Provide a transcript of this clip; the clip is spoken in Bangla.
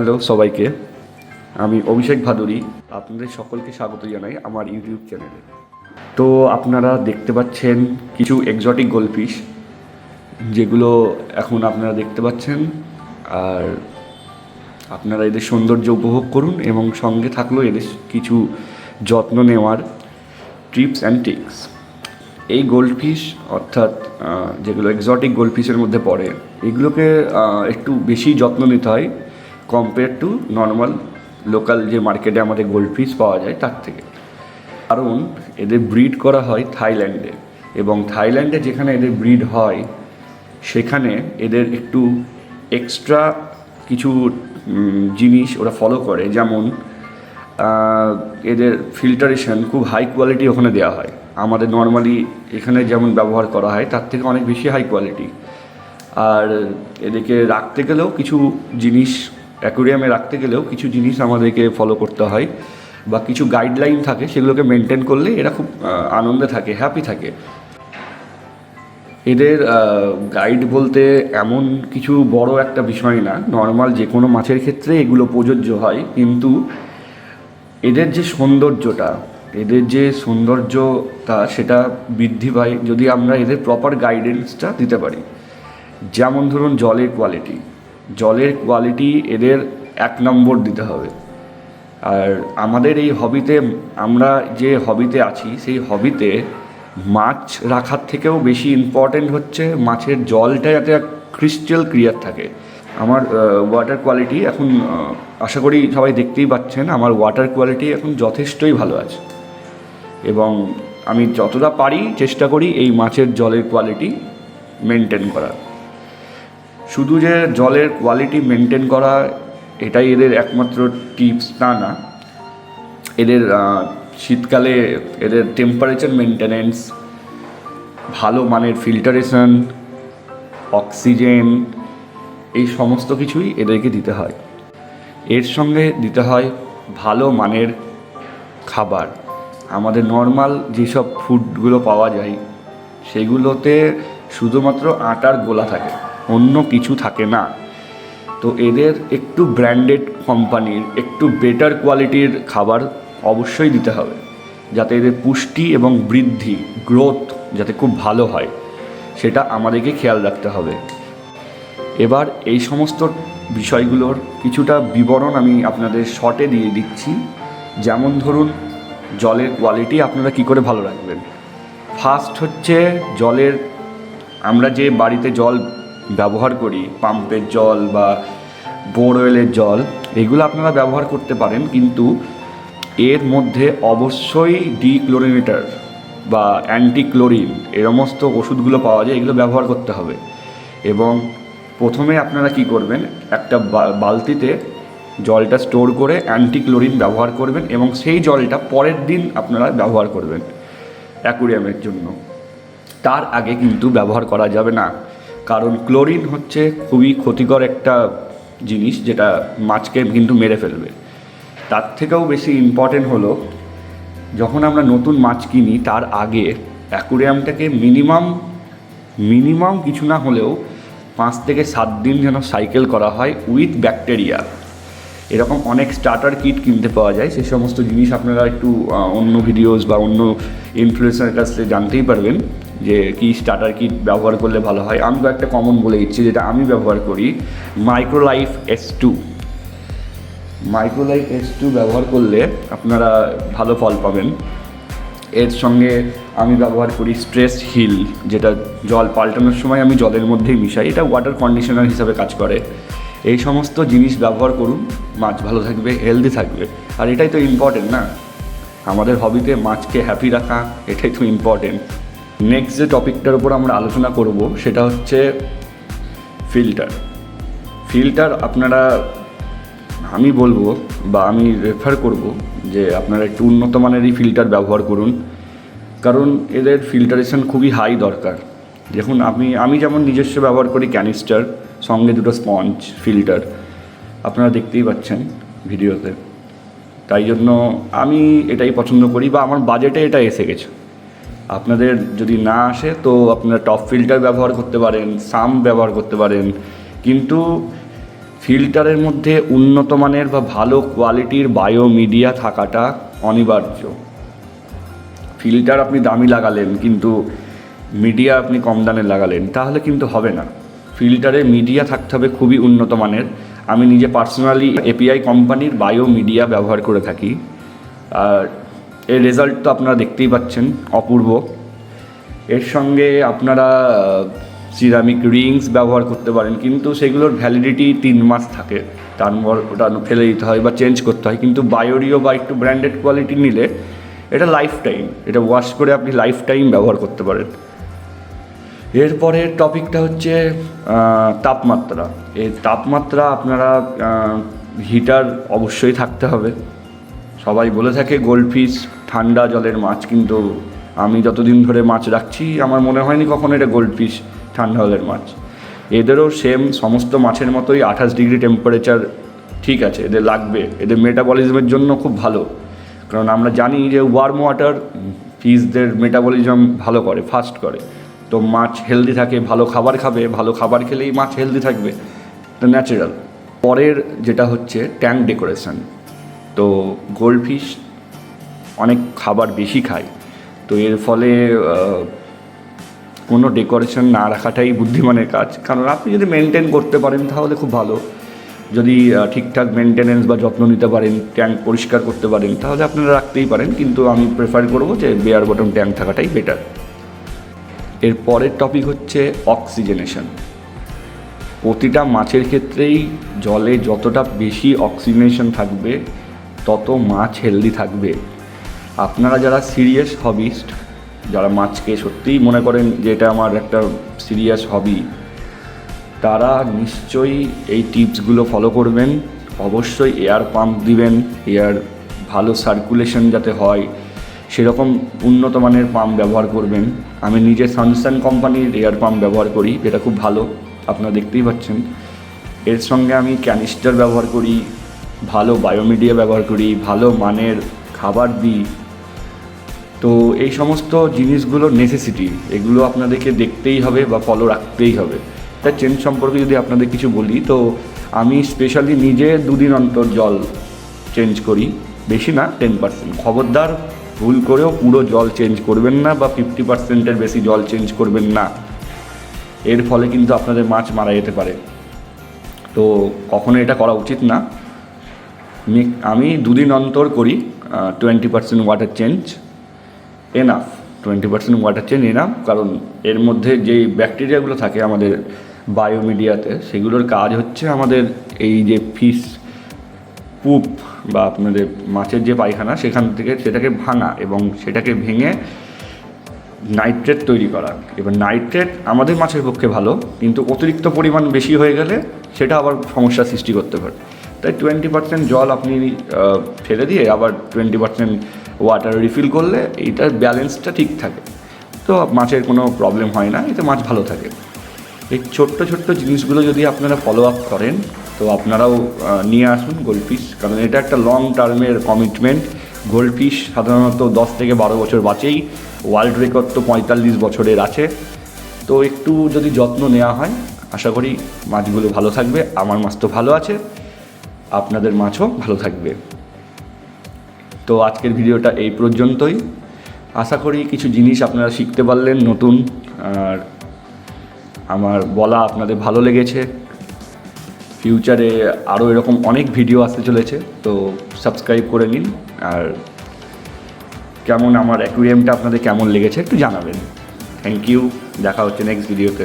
হ্যালো সবাইকে। আমি অভিষেক ভাদুরী। আপনাদের সকলকে স্বাগত জানাই আমার ইউটিউব চ্যানেলে। তো আপনারা দেখতে পাচ্ছেন কিছু এক্সটিক গোলফিশ যেগুলো এখন আপনারা দেখতে পাচ্ছেন। আর আপনারা এদের সৌন্দর্য উপভোগ করুন এবং সঙ্গে থাকলেও এদের কিছু যত্ন নেওয়ার ট্রিপস অ্যান্ড টিক্স এই গোল্ডফিশ অর্থাৎ যেগুলো এক্সটিক গোল্ডফিশের মধ্যে পড়ে, এগুলোকে একটু বেশি যত্ন নিতে হয়। কম্পেয়ার টু নর্মাল লোকাল যে মার্কেটে আমাদের গোল্ডফিশ পাওয়া যায় তার থেকে। কারণ এদের ব্রিড করা হয় থাইল্যান্ডে এবং থাইল্যান্ডে যেখানে এদের ব্রিড হয়, সেখানে এদের একটু এক্সট্রা কিছু জিনিস ওরা ফলো করে। যেমন এদের ফিল্টারেশন খুব হাই কোয়ালিটি ওখানে দেওয়া হয়। আমাদের নর্মালি এখানে যেমন ব্যবহার করা হয়, তার থেকে অনেক বেশি হাই কোয়ালিটি আর এদেরকে রাখতে গেলেও কিছু জিনিস অ্যাকোরিয়ামে রাখতে গেলেও কিছু জিনিস আমাদেরকে ফলো করতে হয় বা কিছু গাইডলাইন থাকে সেগুলোকে মেনটেন করলে এরা খুব আনন্দে থাকে হ্যাপি থাকে। এদের গাইড বলতে এমন কিছু বড় একটা বিষয় না নর্মাল যে কোনো মাছের ক্ষেত্রে এগুলো প্রযোজ্য হয়, কিন্তু এদের যে সৌন্দর্যটা, এদের যে সৌন্দর্যটা সেটা বৃদ্ধি পায় যদি আমরা এদের প্রপার গাইডেন্সটা দিতে পারি। যেমন ধরুন জলের কোয়ালিটি জলের কোয়ালিটি এদের এক নম্বর দিতে হবে। আর আমাদের এই হবিতে আমরা যে হবিতে আছি, সেই হবিতে মাছ রাখার থেকেও বেশি ইম্পর্টেন্ট হচ্ছে মাছের জলটা যাতে ক্রিস্টাল ক্লিয়ার থাকে। আমার ওয়াটার কোয়ালিটি এখন আশা করি সবাই দেখতেই পাচ্ছেন, আমার ওয়াটার কোয়ালিটি এখন যথেষ্টই ভালো আছে। এবং আমি যতটা পারি চেষ্টা করি এই মাছের জলের কোয়ালিটি মেনটেন করার। শুধু যে জলের কোয়ালিটি মেনটেন করা, এটাই এদের একমাত্র টিপস তা না। এদের শীতকালে এদের টেম্পারেচার মেনটেনেন্স ভালো মানের ফিল্টারেশন অক্সিজেন এই সমস্ত কিছুই এদেরকে দিতে হয়। এর সঙ্গে দিতে হয় ভালো মানের খাবার। আমাদের নর্মাল যেসব ফুডগুলো পাওয়া যায়, সেগুলোতে শুধুমাত্র আটার গোলা থাকে। অন্য কিছু থাকে না। তো এদের একটু ব্র্যান্ডেড কোম্পানির একটু বেটার কোয়ালিটির খাবার অবশ্যই দিতে হবে। যাতে এদের পুষ্টি এবং বৃদ্ধি গ্রোথ যাতে খুব ভালো হয়, সেটা আমাদেরকে খেয়াল রাখতে হবে। এবার এই সমস্ত বিষয়গুলোর কিছুটা বিবরণ আমি আপনাদের শর্টে দিয়ে দিচ্ছি। যেমন ধরুন, জলের কোয়ালিটি আপনারা কি করে ভালো রাখবেন? ফার্স্ট হচ্ছে জলের, আমরা যে বাড়িতে জল ব্যবহার করি, পাম্পের জল বা বোরওয়েলের জল, এগুলো আপনারা ব্যবহার করতে পারেন, কিন্তু এর মধ্যে অবশ্যই ডিক্লোরিনেটার বা অ্যান্টিক্লোরিন এ সমস্ত ওষুধগুলো পাওয়া যায়, এগুলো ব্যবহার করতে হবে। এবং প্রথমে আপনারা কি করবেন, একটা বালতিতে জলটা স্টোর করে অ্যান্টিক্লোরিন ব্যবহার করবেন এবং সেই জলটা পরের দিন আপনারা ব্যবহার করবেন অ্যাকুরিয়ামের জন্য। তার আগে কিন্তু ব্যবহার করা যাবে না। কারণ ক্লোরিন হচ্ছে খুবই ক্ষতিকর একটা জিনিস যেটা মাছকে কিন্তু মেরে ফেলবে। তার থেকেও বেশি ইম্পর্টেন্ট হলো, যখন আমরা নতুন মাছ কিনি, তার আগে অ্যাকুরিয়ামটাকে মিনিমাম মিনিমাম কিছু না হলেও পাঁচ থেকে সাত দিন যেন সাইকেল করা হয় উইথ ব্যাকটেরিয়া। এরকম অনেক স্টার্টার কিট কিনতে পাওয়া যায় সেই সমস্ত জিনিস আপনারা একটু অন্য ভিডিওস বা অন্য ইনফ্লুয়েন্সারের কাছ জানতেই পারবেন। যে কি স্টার্টার কিট ব্যবহার করলে ভালো হয়, আমি একটা কমন বলে দিচ্ছি যেটা আমি ব্যবহার করি Microlife S two Microlife S two ব্যবহার করলে আপনারা ভালো ফল পাবেন। এর সঙ্গে আমি ব্যবহার করি স্ট্রেস হিল যেটা জল পাল্টানোর সময় আমি জলের মধ্যেই মিশাই, এটা ওয়াটার কন্ডিশনার হিসাবে কাজ করে। এই সমস্ত জিনিস ব্যবহার করুন, মাছ ভালো থাকবে হেলদি থাকবে। আর এটাই তো ইম্পর্টেন্ট না? আমাদের হবিতে মাছকে হ্যাপি রাখা, এটাই তো ইম্পর্টেন্ট নেক্সট যে টপিকটার উপর আমরা আলোচনা করব, সেটা হচ্ছে ফিল্টার ফিল্টার আপনারা, আমি বলব বা আমি রেফার করব যে আপনারা একটু উন্নত মানেরই ফিল্টার ব্যবহার করুন। কারণ এদের ফিল্টারেশন খুবই হাই দরকার। দেখুন, আমি আমি যেমন নিজস্ব ব্যবহার করি ক্যানিস্টার সঙ্গে দুটো স্পঞ্জ ফিল্টার আপনারা দেখতেই পাচ্ছেন ভিডিওতে। তাই জন্য আমি এটাই পছন্দ করি বা আমার বাজেটে এটা এসে গেছে। আপনাদের যদি না আসে, তো আপনারা টপ ফিল্টার ব্যবহার করতে পারেন সাম ব্যবহার করতে পারেন। কিন্তু ফিল্টারের মধ্যে উন্নত মানের বা ভালো কোয়ালিটির বায়ো মিডিয়া থাকাটা অনিবার্য। ফিল্টার আপনি দামি লাগালেন, কিন্তু মিডিয়া আপনি কম দামে লাগালেন, তাহলে কিন্তু হবে না। ফিল্টারে মিডিয়া থাকতে হবে খুবই উন্নত মানের। আমি নিজে পার্সোনালি এপিআই কোম্পানির বায়ো মিডিয়া ব্যবহার করে থাকি। আর এর রেজাল্ট তো আপনারা দেখতেই পাচ্ছেন, অপূর্ব। এর সঙ্গে আপনারা সিরামিক রিংস ব্যবহার করতে পারেন, কিন্তু সেগুলোর ভ্যালিডিটি তিন মাস থাকে। তারপর ওটা ফেলে দিতে হয় বা চেঞ্জ করতে হয়, কিন্তু বায়োরিও বা একটু ব্র্যান্ডেড কোয়ালিটি নিলে এটা লাইফ টাইম এটা ওয়াশ করে আপনি লাইফ টাইম ব্যবহার করতে পারেন। এরপরের টপিকটা হচ্ছে তাপমাত্রা। এই তাপমাত্রা আপনারা হিটার অবশ্যই থাকতে হবে। সবাই বলে থাকে গোল্ডফিশ ঠান্ডা জলের মাছ, কিন্তু আমি যতদিন ধরে মাছ রাখছি, আমার মনে হয়নি কখনো এটা গোল্ডফিশ ঠান্ডা জলের মাছ। এদেরও সেম সমস্ত মাছের মতোই আঠাশ ডিগ্রি টেম্পারেচার ঠিক আছে, এদের লাগবে। এদের মেটাবলিজমের জন্য খুব ভালো। কারণ আমরা জানি যে ওয়ার্ম ওয়াটার ফিশদের মেটাবলিজম ভালো করে ফাস্ট করে। তো মাছ হেলদি থাকে, ভালো খাবার খাবে, ভালো খাবার খেলেই মাছ হেলদি থাকবে, তো ন্যাচারাল পরের যেটা হচ্ছে ট্যাঙ্ক ডেকোরেশন তো গোল্ডফিশ অনেক খাবার বেশি খায়। তো এর ফলে কোনো ডেকোরেশন না রাখাটাই বুদ্ধিমানের কাজ। কারণ আপনি যদি মেনটেন করতে পারেন তাহলে খুব ভালো। যদি ঠিকঠাক মেনটেনেন্স বা যত্ন নিতে পারেন, ট্যাঙ্ক পরিষ্কার করতে পারেন, তাহলে আপনারা রাখতেই পারেন। কিন্তু আমি প্রেফার করব যে বেয়ার বটম ট্যাঙ্ক থাকাটাই বেটার এর পরের টপিক হচ্ছে অক্সিজেনেশন প্রতিটা মাছের ক্ষেত্রেই জলে যতটা বেশি অক্সিজেনেশন থাকবে তত মাছ হেলদি থাকবে। আপনারা যারা সিরিয়াস হবিস্ট যারা মাছকে সত্যিই মনে করেন যে এটা আমার একটা সিরিয়াস হবি তারা নিশ্চয়ই এই টিপসগুলো ফলো করবেন। অবশ্যই এয়ার পাম্প দিবেন এয়ার ভালো সার্কুলেশন যাতে হয়, সেরকম উন্নত মানের পাম্প ব্যবহার করবেন। আমি নিজে সানসান কোম্পানির এয়ার পাম্প ব্যবহার করি যেটা খুব ভালো, আপনারা দেখতেই পাচ্ছেন। এর সঙ্গে আমি ক্যানিস্টার ব্যবহার করি ভালো বায়োমিডিয়া ব্যবহার করি, ভালো মানের খাবার দিই। তো এই সমস্ত জিনিসগুলো নেসেসিটি এগুলো আপনাদেরকে দেখতেই হবে বা ফলো রাখতেই হবে। এটা চেঞ্জ সম্পর্কে যদি আপনাদের কিছু বলি, তো আমি স্পেশালি নিজে দুদিন অন্তর জল চেঞ্জ করি, বেশি না টেন পার্সেন্ট খবরদার, ভুল করেও পুরো জল চেঞ্জ করবেন না বা ফিফটি পার্সেন্টের বেশি জল চেঞ্জ করবেন না। এর ফলে কিন্তু আপনাদের মাছ মারা যেতে পারে। তো কখনো এটা করা উচিত না। আমি দুদিন অন্তর করি twenty percent water change enough twenty percent water change enough কারণ এর মধ্যে যেই ব্যাকটেরিয়াগুলো থাকে আমাদের বায়োমিডিয়াতে সেগুলোর কাজ হচ্ছে আমাদের এই যে ফিস পুপ বা আপনাদের মাছের যে পায়খানা, সেখান থেকে সেটাকে ভাঙা এবং সেটাকে ভেঙে নাইট্রেট তৈরি করা। এবার নাইট্রেট আমাদের মাছের পক্ষে ভালো, কিন্তু অতিরিক্ত পরিমাণ বেশি হয়ে গেলে সেটা আবার সমস্যা সৃষ্টি করতে পারে। তাই টোয়েন্টি পার্সেন্ট জল আপনি ফেলে দিয়ে আবার টোয়েন্টি পার্সেন্ট ওয়াটার রিফিল করলে এইটার ব্যালেন্সটা ঠিক থাকে। তো মাছের কোনো প্রবলেম হয় না, এতে মাছ ভালো থাকে। এই ছোট্ট ছোট্ট জিনিসগুলো যদি আপনারা ফলো আপ করেন, তো আপনারাও নিয়ে আসুন গোল্ডফিশ কারণ এটা একটা লং টার্মের কমিটমেন্ট গোল্ডফিশ সাধারণত দশ থেকে বারো বছর বাঁচেই ওয়ার্ল্ড রেকর্ড তো পঁয়তাল্লিশ বছরের আছে। তো একটু যদি যত্ন নেওয়া হয়, আশা করি মাছগুলো ভালো থাকবে। আমার মাছ তো ভালো আছে। আপনাদের মাছও ভালো থাকবে। তো আজকের ভিডিওটা এই পর্যন্তই। আশা করি কিছু জিনিস আপনারা শিখতে পারলেন নতুন, আর আমার বলা আপনাদের ভালো লেগেছে। ফিউচারে আরও এরকম অনেক ভিডিও আসতে চলেছে, তো সাবস্ক্রাইব করে নিন, আর কেমন আমার অ্যাকুরিয়ামটা আপনাদের কেমন লেগেছে একটু জানাবেন। থ্যাংক ইউ, দেখা হচ্ছে নেক্সট ভিডিওতে।